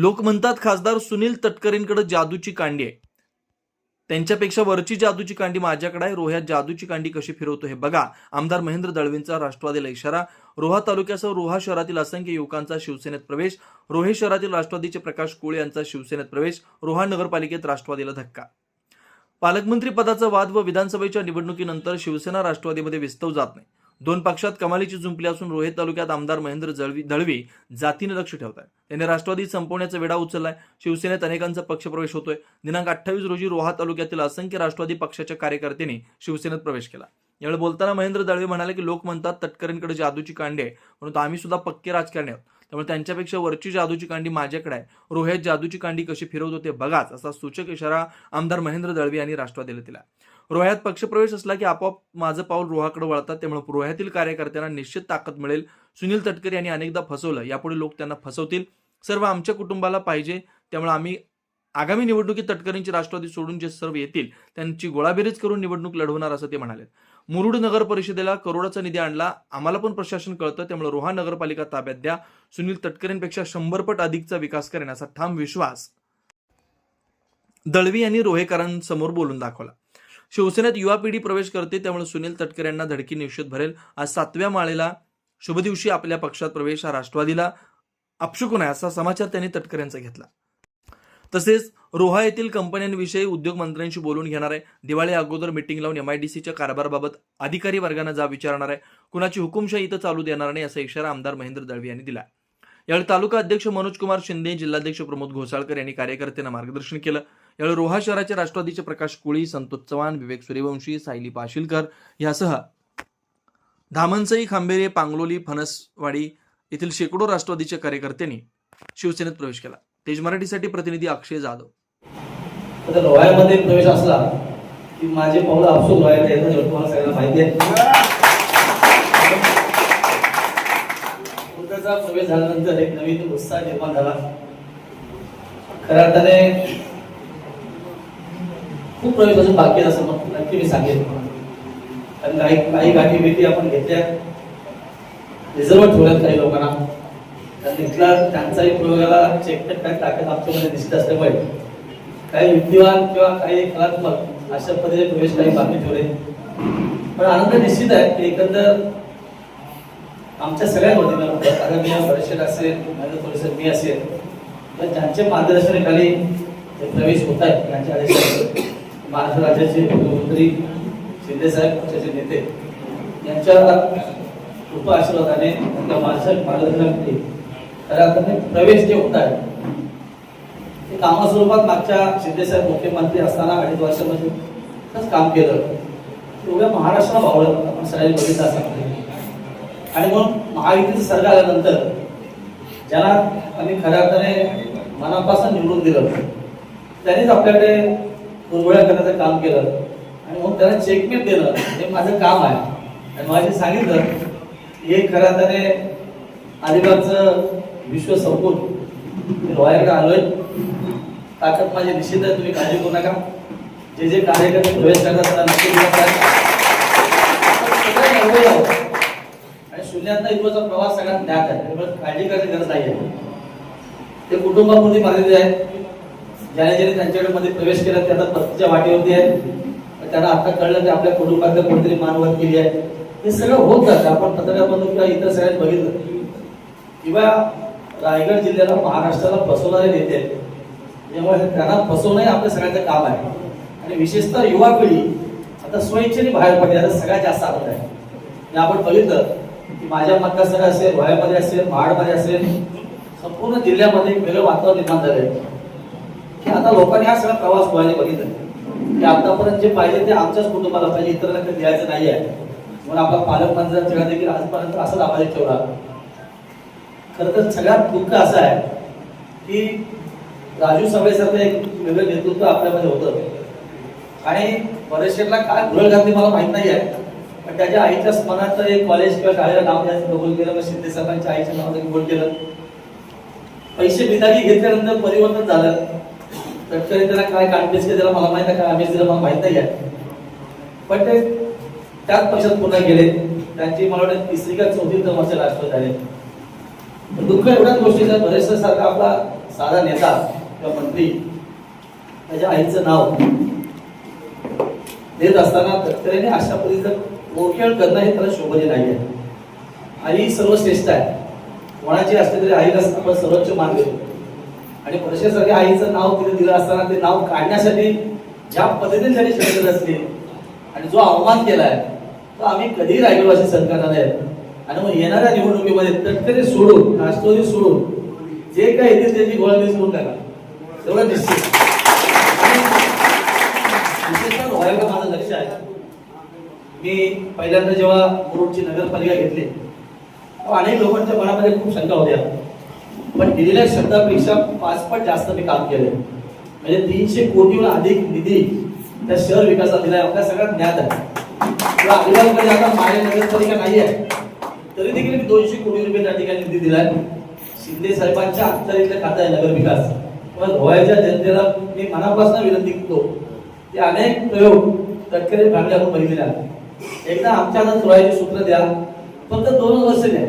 लोक म्हणतात खासदार सुनील तटकरेंकडे जादूची कांडी आहे. त्यांच्यापेक्षा वरची जादूची कांडी माझ्याकडे आहे. रोह्यात जादूची कांडी कशी फिरवतो हे बघा. आमदार महेंद्र दळवींचा राष्ट्रवादीला इशारा. रोहा तालुक्यासह रोहा शहरातील असंख्य युवकांचा शिवसेनेत प्रवेश. रोहे शहरातील राष्ट्रवादीचे प्रकाश कोळे यांचा शिवसेनेत प्रवेश. रोहा नगरपालिकेत राष्ट्रवादीला धक्का. पालकमंत्री पदाचा वाद व विधानसभेच्या निवडणुकीनंतर शिवसेना राष्ट्रवादीमध्ये विस्तव जात नाही. दोन पक्षात कमालीची जुंपली असून रोहे तालुक्यात आमदार महेंद्र जळवी दळवी जातीने लक्ष ठेवत आहे त्यांनी राष्ट्रवादी संपवण्याचा वेढा उचललाय. शिवसेनेत अनेकांचा पक्षप्रवेश होतोय. दिनांक अठ्ठावीस रोजी रोहा तालुक्यातील असंख्य राष्ट्रवादी पक्षाच्या कार्यकर्त्यांनी शिवसेनेत प्रवेश केला. यावेळी बोलताना महेंद्र दळवे म्हणाले की लोक म्हणतात तटकरेंकडे जादूची कांडी आहे. परंतु आम्ही सुद्धा पक्के राजकारणी आहोत. त्यामुळे त्यांच्यापेक्षा वरची जादूची कांडी माझ्याकडे आहे. रोह्यात जादूची कांडी कशी फिरवतो ते बघाच असा सूचक इशारा आमदार महेंद्र दळवी यांनी राष्ट्रवादीला दिला. रोह्यात पक्षप्रवेश असला की आपोआप माझं पाऊल रोहाकडे वळतात. त्यामुळे रोह्यातील कार्यकर्त्यांना निश्चित ताकद मिळेल. सुनील तटकरे यांनी अनेकदा फसवलं. यापुढे लोक त्यांना फसवतील. सर्व आमच्या कुटुंबाला पाहिजे. त्यामुळे आम्ही आगामी निवडणुकीत तटकरेंची राष्ट्रवादी सोडून जे सर्व येतील त्यांची गोळाबेरीज करून निवडणूक लढवणार असं ते म्हणाले. मुरुड नगर परिषदेला करोडाचा निधी आणला. आम्हाला पण प्रशासन कळतं त्यामुळे रोहा नगरपालिका ताब्यात द्या. सुनील तटकरेंपेक्षा शंभर पट अधिकचा विकास करेन असा ठाम विश्वास. दळवी यांनी रोहेकरांसमोर बोलून दाखवला. शिवसेनेत युवा पिढी प्रवेश करते त्यामुळे सुनील तटकरेंना धडकी निश्चित भरेल. आज सातव्या माळेला शुभ दिवशी आपल्या पक्षात प्रवेश हा राष्ट्रवादीला अपशुकून आहे असा समाचार त्यांनी तटकरेंचा घेतला. तसेच रोहा येथील कंपन्यांविषयी उद्योग मंत्र्यांशी बोलून घेणार आहे. दिवाळी अगोदर मिटिंग लावून एमआयडीसीच्या कारभाराबाबत अधिकारी वर्गांना जा विचारणार आहे. कुणाची हुकुमशाही इथं चालू देणार नाही असा इशारा आमदार महेंद्र दळवी यांनी दिला यावेळी तालुका अध्यक्ष मनोज कुमार शिंदे जिल्हाध्यक्ष प्रमोद घोसाळकर यांनी कार्यकर्त्यांना मार्गदर्शन केलं. यावेळी रोहा शहराचे राष्ट्रवादीचे प्रकाश कोळी संतोष चव्हाण विवेक सूर्यवंशी सायली पाशीलकर यासह धामणसई खांबेरे पांगलोली फणसवाडी येथील शेकडो राष्ट्रवादीच्या कार्यकर्त्यांनी शिवसेनेत प्रवेश केला. तेज मराठीसाठी प्रतिनिधी अक्षय जाधव. आता रोहामध्ये प्रवेश असला की माझे पावलं आपसूक रोहायला येतात एवढं तुम्हाला सगळ्यांना माहिती आहे. प्रवेश झाल्यानंतर एक नवीन उत्साह निर्माण झाला. खऱ्या अर्थाने खूप प्रवेश अजून बाकी आहे असं मग नक्की मी सांगेन. कारण काही काही गाठी भेटी आपण घेतल्या. रिझर्व ठेवल्यात काही लोकांना. तिथला त्यांचाही प्रयोगाला चेक काय ताकद आमच्यामध्ये दिसत असल्यामुळे काही युक्तिवान किंवा काही कलात्मक अशा पद्धतीने प्रवेश काही बाकी ठेवले पण आनंद निश्चित आहे की एकंदर आमच्या सगळ्या वतीनं मी परिषद असेल माझं परिषद मी असेल तर ज्यांचे मार्गदर्शनाखाली हे प्रवेश होत आहेत त्यांच्या आदेशाने महाराष्ट्र राज्याचे मुख्यमंत्री शिंदेसाहेब पक्षाचे नेते यांच्या कृपा आशीर्वादाने त्यांना माझ्या मार्गदर्शनाखाली राज्याने प्रवेश जे होत आहे ते कामास्वरूपात मागच्या शिंदेसाहेब मुख्यमंत्री असताना अडीच वर्षामध्ये काम केलं. एवढ्या महाराष्ट्राला भावलं आपण सगळ्यांनी बघितलं असं आणि मग महायुतीचं सरकार आल्यानंतर ज्याला आम्ही खऱ्या अर्थाने मनापासून निवडून दिलं त्यांनीच आपल्याकडे दुर्बळ्या करण्याचं काम केलं. आणि मग त्याला चेकमेट देणं हे माझं काम आहे. आणि माझे सांगितलं हे खऱ्या अर्थाने अलिबागचं विश्व संपूर्ण मी रोहायकडे आलोय. ताकद माझी निश्चित आहे तुम्ही काळजी करू नका. जे जे कार्यकर्ते प्रवेश करतात त्यांना नक्की आणि शून्यातनं इथचा प्रवास सगळ्यात ज्ञात आहे. त्यामुळे काळजी करायची गरज नाही आहे ते कुटुंबापुरती मर्यादित आहे. ज्याने ज्याने त्यांच्याकडे मध्ये प्रवेश केला त्यांना आता पत्नीच्या वाटेवरती आहे. त्यांना आता कळलं की आपल्या कुटुंबातल्या कोणतरी मानवत केली आहे. हे सगळं होत जातं. आपण पत्रकारामधून किंवा इतर सगळ्यात बघितलं. किंवा रायगड जिल्ह्याला महाराष्ट्राला फसवणारे नेते आहेत. त्यामुळे त्यांना फसवणं हे आपल्या सगळ्यांचं काम आहे. आणि विशेषतः युवा पिढी आता स्वइच्छेने बाहेर पडली आता सगळ्यात जास्त आवड आहे. आपण बघितलं की माझ्या मतदारसंघ असेल रोह्यामध्ये असेल महाडमध्ये असेल संपूर्ण जिल्ह्यामध्ये एक वेगळं वातावरण निर्माण झालंय. की आता लोकांनी हा सगळा प्रवास व्हायला बघितलं की आतापर्यंत जे पाहिजे ते आमच्याच कुटुंबाला पाहिजे इतरांना काही द्यायचं नाही आहे म्हणून आपला पालकमंत्र्यांच्या देखील आजपर्यंत असाच आवाज ठेवला. खरं तर सगळ्यात दुःख असं आहे की राजू सभेसारखं एक वेगळं नेतृत्व आपल्यामध्ये होतं. आणि बरेचशेला काय घुरळ घातली मला माहीत नाही आहे. पण त्याच्या आईच्या स्मरणात एक कॉलेज किंवा शाळेला नाव द्यायचं कबूल केलं मग शिंदे साहेबांच्या आईच्या नावाचं कबूल केलं. पैसे बिदागी घेतल्यानंतर परिवर्तन झालं. तटकरी त्याला काय कांटेस केलं त्याला मला माहीत आहे काय आम्हीच दिलं मला माहीत नाही आहे. पण ते त्याच पैशात पुन्हा गेले. त्यांची मला वाटतं तिसरी का चौथी वर्ष राष्ट्र झाले. दुःख एवढ्याच गोष्टीचं बरेचसा सारखा आपला साधा नेता किंवा मंत्री त्याच्या आईचं नाव देत असताना तत्कऱ्याने अशा पद्धतीचं ओळखेळ करणं हे त्याला शोभने नाही आहे. आई सर्वश्रेष्ठ आहे. कोणाची असते तरी आईला आपण सर्वोच्च मान देतो आणि परिषदेसारख्या आईचं नाव तिथे दिलं असताना ते नाव काढण्यासाठी ज्या पद्धतीने त्यांनी शब्द असले आणि जो अवमान केलाय तो आम्ही कधीही राहिलो रायगडवासी सरकारला नाही आणि मग येणाऱ्या निवडणुकीमध्ये तटकरी सोडून राष्ट्रवादी सोडून जे काय येतील त्याची गोळाबीज करून टाका. तेवढं निश्चित. विशेषतः व्हायला माझं लक्ष आहे. मी पहिल्यांदा जेव्हा मुरुडची नगरपालिका घेतली तेव्हा अनेक लोकांच्या मनामध्ये खूप शंका होत्या. पण दिलेल्या शब्दापेक्षा पाचपट जास्त मी काम केलं. म्हणजे तीनशे कोटीहून अधिक निधी त्या शहर विकासात दिलाय. आपल्या सगळ्यात ज्ञात आहे. किंवा अलिबागमध्ये आता माझ्या नगरपालिका नाही आहे तरी देखील मी दोनशे कोटी रुपये त्या ठिकाणी निधी दिलाय. शिंदे साहेबांच्या अखत्यारीतलं खातं आहे नगर विकास. पण गोव्याच्या जनतेला मी मनापासून विनंती करतो की अनेक प्रयोग तटकरे फॅमिली आपण बघितलेले एकदा आमच्या हातात धुळ्याची सूत्र द्या फक्त दोन वर्ष द्या.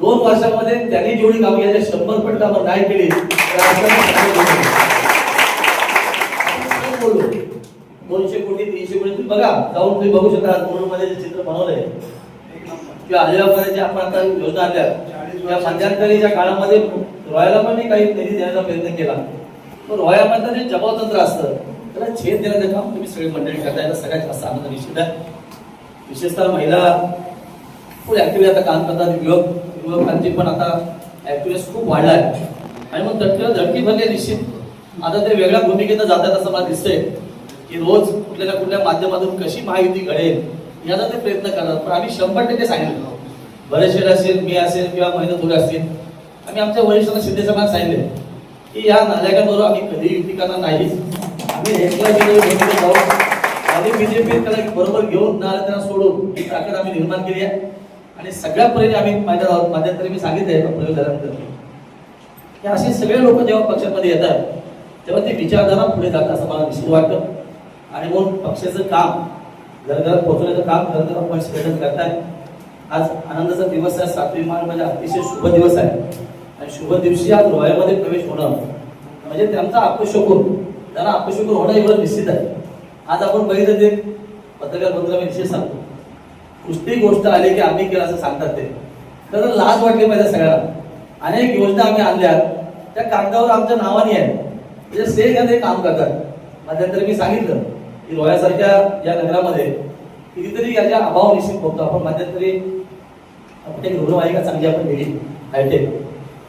दोन वर्षामध्ये त्यांनी जेवढी कामं केली शंभर पट कामं नाही केली तर दोनशे कोटी तीनशे कोटी तुम्ही बघा जाऊन तुम्ही बघू शकता मध्ये जे चित्र बनवलंय. किंवा अलिबागमध्ये जे आपण आता योजना आणल्या त्या मध्यंतरीच्या काळामध्ये रॉयला पण मी काही निधी देण्याचा प्रयत्न केला. पण रॉयामधलं जे जबाबतंत्र असतं त्याला छेद देण्याचं काम तुम्ही सगळी मंडळी करताय. याचा सगळ्यात जास्त आनंद निश्चित आहे. विशेषतः महिला खूप ऍक्टिव्ह आता काम करतात युवक. युवकांची पण आता ऍक्टिव्हिटी खूप वाढला आहे आणि मग तटकीला धडकी भरली निश्चित. आता ते वेगळ्या भूमिकेत जातात असं मला दिसतंय. की रोज कुठल्या ना कुठल्या माध्यमातून कशी महायुती घडेल? याचा ते प्रयत्न करणार. पण आम्ही शंभर टक्के सांगितलं. बरेचसे असेल मी असेल किंवा महिला थोडे असतील. आम्ही आमच्या वरिष्ठांना शिंदे साहेबांना सांगितले की या नालायकांबरोबर आम्ही कधी युती करणार नाही. आम्ही एकला जाऊ. आणि बीजेपी त्याला बरोबर घेऊन ना त्यांना सोडून ही ताकद आम्ही निर्माण केली आहे. आणि सगळ्या परीने आम्ही माझ्या मध्यंतरी मी सांगितलंय प्रयोग झाल्यानंतर. की असे सगळे लोक जेव्हा पक्षामध्ये येतात तेव्हा ते विचारधारा पुढे जातात असं मला निश्चित वाटतं. आणि म्हणून पक्षाचं काम घरघरात पोहोचवण्याचं काम खरं तर आपण संघटन करताय. आज आनंदाचा दिवस आहे. सातवी मार्च म्हणजे अतिशय शुभ दिवस आहे. आणि शुभ दिवशी आज रोयामध्ये प्रवेश होणं म्हणजे त्यांचा अपशकून त्यांना अपशकून होणं एवढं निश्चित आहे. आज आपण बघितलं ते पत्रकार बंधूला मी निश्चित सांगतो. कुठली गोष्ट आली की आम्ही केलं असं सांगतात ते. तर लाज वाटली पाहिजे सगळ्यांना. अनेक योजना आम्ही आणल्या. त्या कागदावर आमच्या नावाने आहे म्हणजे से ते काम करतात. मध्यंतरी मी सांगितलं. की रोयासारख्या या नगरामध्ये कितीतरी याच्या अभाव निश्चित बघतो आपण मध्यंतरी आपण एक रुग्णवाहिका चांगली आपण दिली हायटेक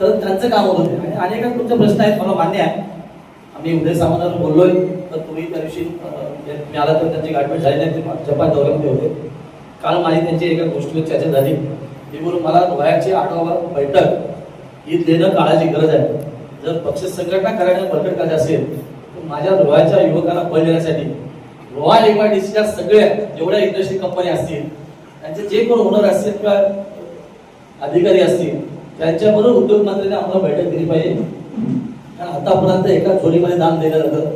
तर त्यांचं काम होत होते आणि अनेक तुमचे प्रश्न आहेत मला मान्य आहे. आम्ही उदय सामंतांवर बोललोय तर तुम्ही त्या दिवशी मिळाला तर त्यांची गाठभेट झाली नाही ते जपान दौऱ्यामध्ये होते. काल माझी त्यांची एका गोष्टीवर चर्चा झाली. ती बोलून मला रोह्याची आढावा बैठक ही देणं काळाची गरज आहे. जर पक्ष संघटना करायला बळकट करायचं असेल तर माझ्या रोह्याच्या युवकांना बळ देण्यासाठी रॉयल एमआयडीसीच्या सगळ्या जेवढ्या इंडस्ट्री कंपनी असतील त्यांचे जे कोण ओनर असतील किंवा अधिकारी असतील त्यांच्याबरोबर उद्योग मंत्र्यांनी आम्हाला बैठक दिली पाहिजे. कारण आतापर्यंत एका झोलीमध्ये दान दिलं जातं.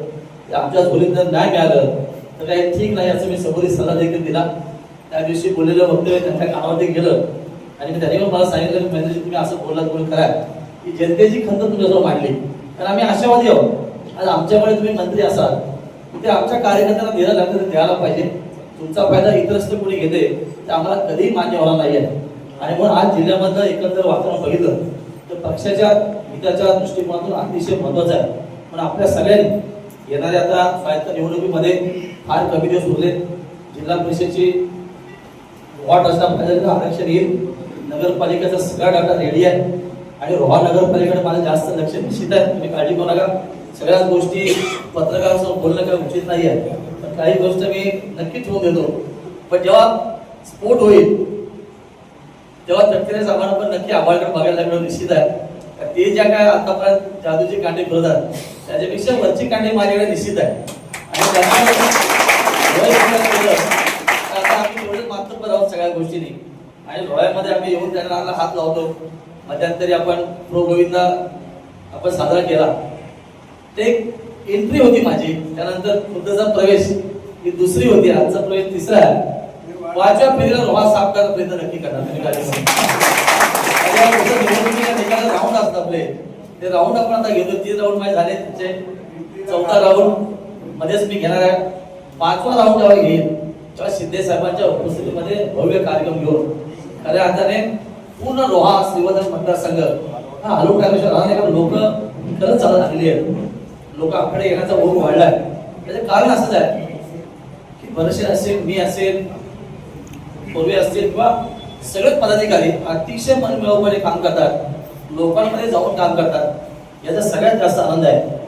ते आमच्या झोलीत जर नाही मिळालं तर काही ठीक नाही असं मी सबोरी सल्ला देखील दिला. त्या दिवशी बोललेलं वक्तव्य त्यांच्या कानावरती गेलं. आणि मी त्यांनी पण मला सांगितलं की महेंद्रजी म्हणजे तुम्ही असं बोललात बोल करा. की जनतेची खंत तुमच्याजवळ मांडली. कारण आम्ही आशावादी आहोत. आज आमच्यामुळे तुम्ही मंत्री असाल. ते आमच्या कार्यकर्त्यांना दिलं लागतं द्यायला पाहिजे. तुमचा फायदा इतरस्त कोणी घेते ते आम्हाला कधीही मान्य होणार नाही आहे आणि म्हणून आज जिल्ह्यामधलं एकंदर वातावरण बघितलं तर पक्षाच्या हिताच्या दृष्टिकोनातून अतिशय महत्वाचं आहे. पण आपल्या सगळ्यांनी येणाऱ्या आता स्वायत्त निवडणुकीमध्ये फार कमी दिवस उरले. जिल्हा परिषदची वॉर्ड पाहिजे आरक्षण येईल. नगरपालिकेचा सगळा डाटा रेडी आहे. आणि रोहा नगरपालिकेकडे माझं जास्त लक्ष निश्चित आहे. तुम्ही काळजी करू नका. सगळ्याच गोष्टी पत्रकारांसमोर बोलणं काही उचित नाही आहे पण काही गोष्ट मी नक्कीच होऊन देतो. पण जेव्हा स्फोट होईल तेव्हा तटकरे सामान पण नक्की आव्हाडकडे बघायला लागलं निश्चित आहे. ते ज्या काय आतापर्यंत जादूचे कांडे फिरतात त्याच्यापेक्षा वरची कांडे माझ्याकडे निश्चित आहे. आणि आता आम्ही तेवढे आहोत सगळ्या गोष्टींनी. आणि डोळ्यामध्ये आम्ही येऊन त्यांना हात लावतो. मध्यंतरी आपण प्रो गोविंदा आपण साजरा केला. ते एक एंट्री होती माझी त्यानंतर खुद्दचा प्रवेश ही दुसरी होती आजचा प्रवेश तिसरा आहे. पाचव्या फिरणार रोहा साफ करा प्रयत्न नक्की करणार राऊंड असतात आपले. ते राऊंड आपण आता घेतो तीन राऊंड माझे झाले त्यांचे चौथा राऊंड मध्येच मी घेणार आहे. पाचवा राऊंड जेव्हा घेईल तेव्हा शिंदे साहेबांच्या उपस्थितीमध्ये भव्य कार्यक्रम घेऊन खऱ्या अर्थाने पूर्ण रोहा श्रीवर्धन मतदारसंघ हा हलवून टाकल्याशिवाय राहणार लोक खरंच चालत आलेली आहेत. लोक आपल्याकडे येण्याचा ओघ वाढलाय. त्याचं कारण असंच आहे की बरेचसे असेल मी असेल पूर्वी असतील किंवा सगळेच पदाधिकारी अतिशय मनमिळवपणे काम करतात. लोकांमध्ये जाऊन काम करतात. याचा सगळ्यात जास्त आनंद आहे.